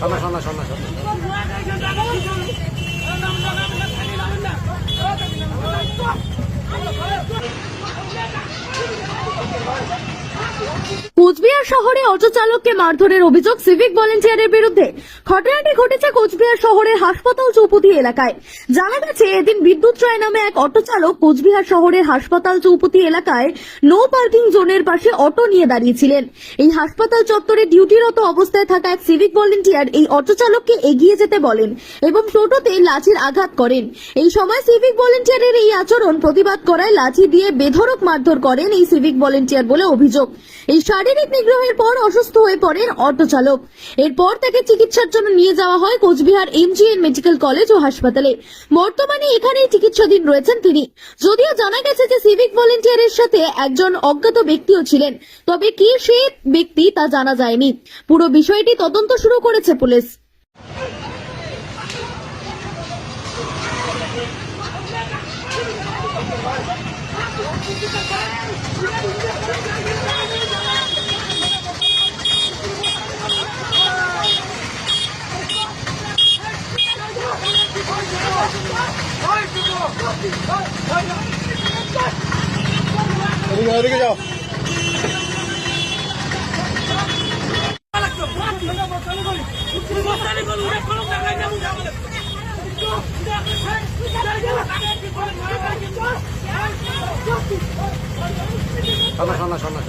শোনা সামনে শোনা কোচবিহার শহরে অটো চালককে মারধরের অভিযোগ সিভিক ভলেন্টিয়ারের বিরুদ্ধে। ঘটনাটি ঘটেছে কোচবিহার শহরের হাসপাতাল চৌপতি এলাকায়। জানা গেছে, এদিন বিদ্যুৎ রায় নামে এক অটো চালক কোচবিহার শহরের হাসপাতাল চৌপতি এলাকায় নো পার্কিং জোনের পাশে অটো নিয়ে দাঁড়িয়েছিলেন। এই হাসপাতাল চত্বরে ডিউটিরত অবস্থায় থাকা এক সিভিক ভলেন্টিয়ার এই অটো চালককে এগিয়ে যেতে বলেন এবং টোটোতে লাঠির আঘাত করেন। এই সময় সিভিক ভলেন্টিয়ারের এই আচরণ প্রতিবাদ করায় লাঠি দিয়ে বেধরক মারধর করেন এই সিভিক ভলেন্টিয়ার বলে অভিযোগ। এই শারীরিক নিগ্রহের পর অসুস্থ হয়ে পড়েন অটো চালক। এরপর তাকে চিকিৎসার জন্য নিয়ে যাওয়া হয় কোচবিহার এমজিএন মেডিকেল কলেজ ও হাসপাতালে। বর্তমানে এখানেই চিকিৎসাধীন রয়েছেন তিনি। যদিও জানা গেছে যে সিভিক ভলেন্টিয়ারের সাথে একজন অজ্ঞাত ব্যক্তিও ছিলেন, তবে কি সে ব্যক্তি তা জানা যায়নি। পুরো বিষয়টি তদন্ত শুরু করেছে পুলিশ। এদিকে যাও। শোনা শোনা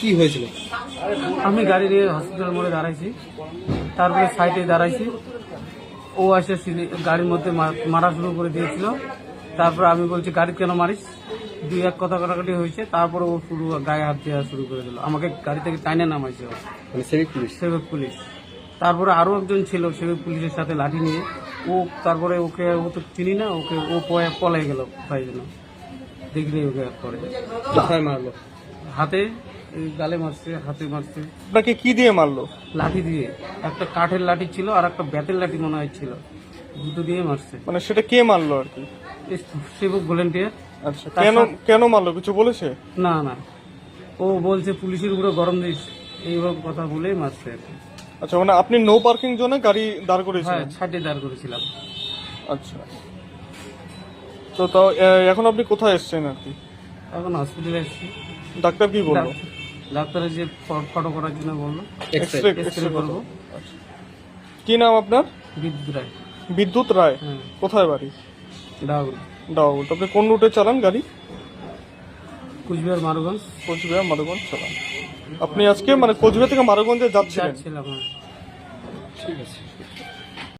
কি হয়েছিল? আমি গাড়ি নিয়ে হসপিটাল মোড়ে দাঁড়াইছি। তারপরে সাইডে দাঁড়াইছি। ও এসে সিলি- গাড়ির মধ্যে মারা শুরু করে দিয়েছিল। তারপরে আমি বলছি গাড়ি কেন মারিস? দুই এক কথা কাটাকাটি হয়েছে। তারপরে ও শুরু গায়ে হাত দেওয়া শুরু করে দিল। আমাকে গাড়ি থেকে টাইনে নামাইছে মানে পুলিশ? সেবক পুলিশ। তারপরে আরও একজন ছিল সেবক পুলিশের সাথে লাঠি নিয়ে। ও তারপরে ওকে ও তো চিনি না ওকে ও পয়ে- পলাই গেল। তাই জন্য। দেখিনি ওকে করে মারলো? হাতে গালে মারছে হাতে মারছে। আপনাকে কি দিয়ে মারলো? লাঠি দিয়ে। একটা কাঠের লাঠি ছিল আর একটা বেতের লাঠি মনে হয় ছিল। দুটো দিয়ে মারছে। মানে সেটা কে মারলো আর কি? সেবক ভলেন্টিয়ার। আচ্ছা কেন কেন মারলো? কিছু বলেছে? না না। ও বলছে পুলিশের উপরে গরম দিস। এইরকম কথা বলেই মারছে আর কি। আচ্ছা মানে আপনি নো পার্কিং জোনে গাড়ি দাঁড় হ্যাঁ করেছিলেন ছাটে দাঁড় করেছিলাম। আচ্ছা। তো তাও এখন আপনি কোথায় এসেছেন আর কি? এখন হসপিটালে এসেছি। ডাক্তার কি বলল? ডাক- ডাক্তারের যে ফটো করার জন্য বলল এক্সরে করব। কি নাম আপনার? বিদ্যুৎ রায়। বিদ্যুৎ রায়। হ্যাঁ। কোথায় বাড়ি? ডাউল ডাউল আপনি কোন রুটে চালান গাড়ি? কুচবিহার মারুগঞ্জ। কোচবিহার মারুগঞ্জ চালান। আপনি আজকে মানে কোচবিহার থেকে মারুগঞ্জে যাচ্ছিলেন? হ্যাঁ। ঠিক আছে।